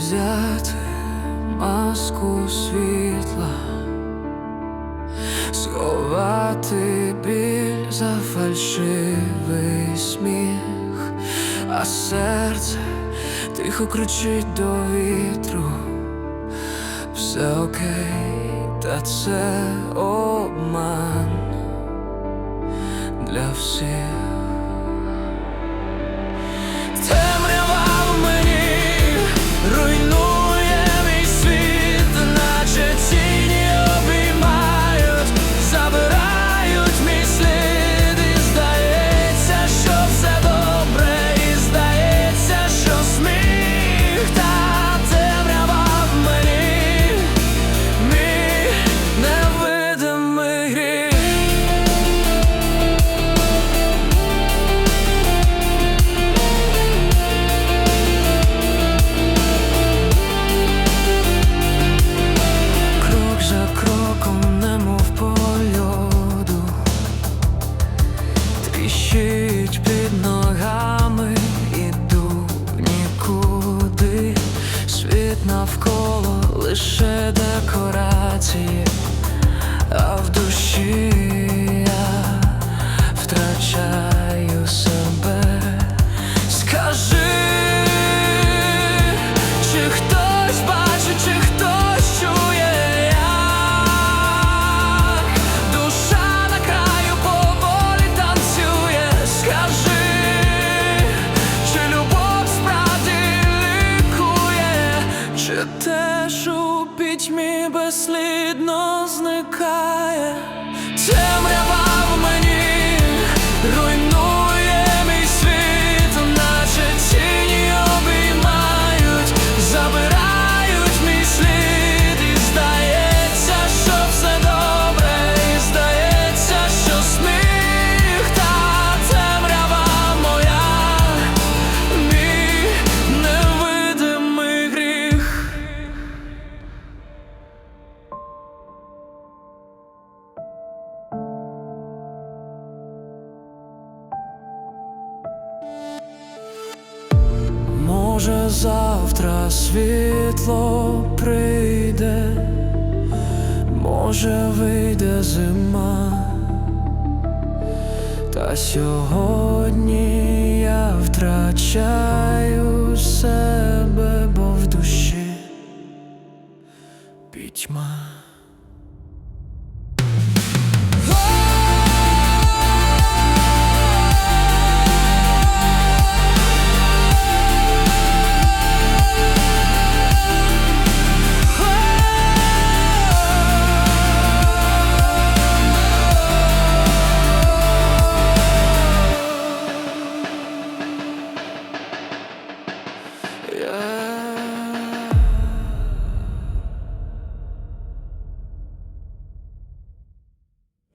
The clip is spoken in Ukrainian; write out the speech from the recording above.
взяти маску світла, сховати біль за фальшивий сміх, а серце тихо кричить до вітру. Все окей, та це обман Тріщить під ногами, іду нікуди. Світ навколо лише декорації, а в душі безслідно зникає. Темрява в мені Може, завтра світло прийде, може, вийде зима, та сьогодні я втрачаю себе, бо в душі пітьма.